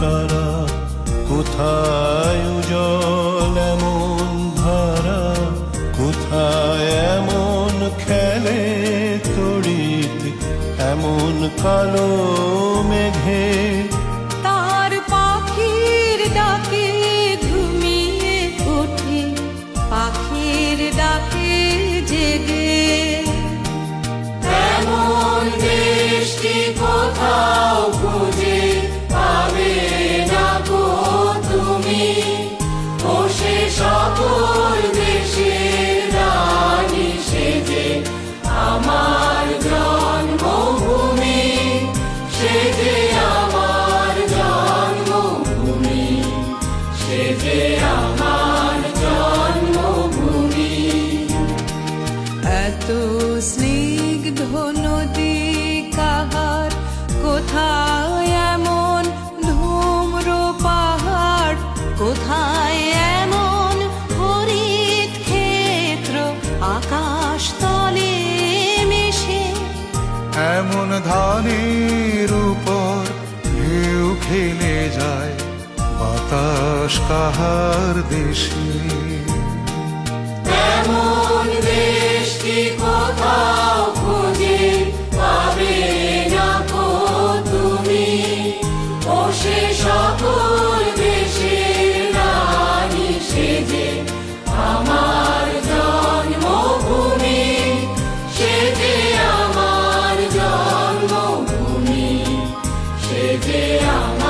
তারা কোথায় উজল এমন ধারা, কোথায় এমন খেলে তড়িৎ, এমন কালো মেঘে। তার পাখির ডাকে ঘুমিয়ে ওঠে, পাখির ডাকে জেগে দৃষ্টি কোথাও খুঁজে কোথায় এমন হরিত ক্ষেত্র আকাশ এমন ধানের উপর ঢেউ খেলে যায় বাতাস কাহার দেশে। Yeah.